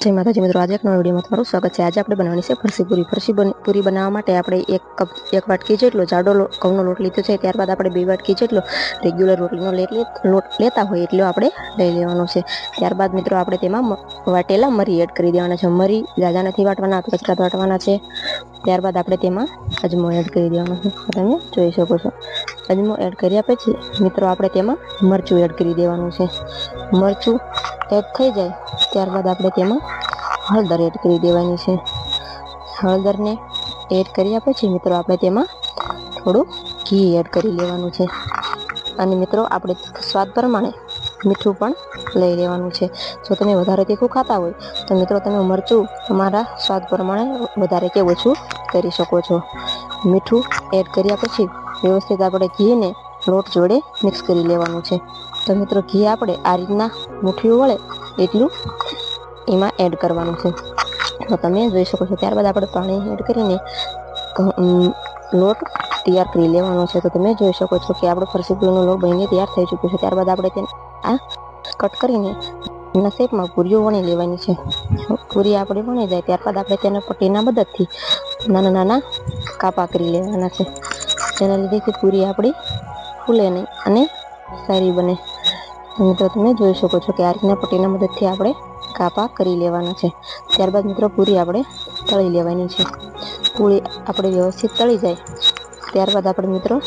જય માતાજી મિત્રો, આજે એક નવા વિડીયોમાં તમારું સ્વાગત છે. આજે આપણે બનાવવાની છે ફરસી પૂરી. ફરસી પૂરી બનાવવા માટે આપણે એક કપ, એક વાટકી જેટલો જાડો ઘઉંનો લોટ લીધો છે. ત્યારબાદ આપણે બે વાટકી જેટલો રેગ્યુલર રોટલીનો લોટ લેતા હોય એટલો આપણે લઈ લેવાનો છે. ત્યારબાદ મિત્રો, આપણે તેમાં વાટેલા મરી એડ કરી દેવાના છે. મરી જાજા નથી વાટવાના કચરા વાટવાના છે. ત્યારબાદ આપણે તેમાં અજમો એડ કરી દેવાનો છે. તમે જોઈ શકો છો. અજમો એડ કર્યા પછી, મિત્રો આપણે તેમાં મરચું એડ કરી દેવાનું છે. મરચું એડ થઈ જાય, ત્યારબાદ આપણે તેમાં હળદર એડ કરી દેવાની છે. હળદરને એડ કર્યા પછી, મિત્રો આપણે તેમાં થોડું ઘી એડ કરી લેવાનું છે. અને મિત્રો, આપણે સ્વાદ પ્રમાણે મીઠું પણ લઈ લેવાનું છે. જો તમે વધારે તીખું ખાતા હોય, તો મિત્રો તમે મરચું તમારા સ્વાદ પ્રમાણે વધારે કે ઓછું કરી શકો છો. મીઠું એડ કર્યા પછી વ્યવસ્થિત આપણે ઘીને લોટ જોડે મિક્સ કરી લેવાનું છે. તો મિત્રો, ઘી આપણે આ રીતના મુઠ્ઠીઓ વળે એટલું એમાં એડ કરવાનું છે. તો તમે જોઈ શકો છો, ત્યારબાદ આપણે પાણી એડ કરીને લોટ તૈયાર કરી લેવાનો છે. તો તમે જોઈ શકો છો કે આપણો ફરસી પૂરીનો લોટ બનીને તૈયાર થઈ ચૂક્યો છે. ત્યારબાદ આપણે તેને આ કટ કરીને એના શેપમાં પૂરીઓ વણી લેવાની છે. પૂરી આપણે વણી જાય, ત્યારબાદ આપણે તેના પટ્ટીના મદદથી નાના નાના કાપા કરી લેવાના છે. જેના લીધે પૂરી આપણી ફૂલે નહીં. અને સારી બને. મિત્રો, તમે જોઈ શકો છો કે આ રીતના પટ્ટીના મદદથી આપણે કાપા કરી લેવાના છે. ત્યારબાદ મિત્રો, પૂરી આપણે તળી લેવાની છે. પૂરી આપણે વ્યવસ્થિત તળી જાય. ત્યારબાદ આપણે મિત્રો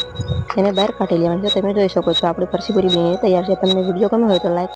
એને બહાર કાઢી લેવાની છે. તમે જોઈ શકો છો, આપણે ફરસી પૂરી બની તૈયાર છે. તમને વીડિયો ગમ્યો હોય તો લાઈક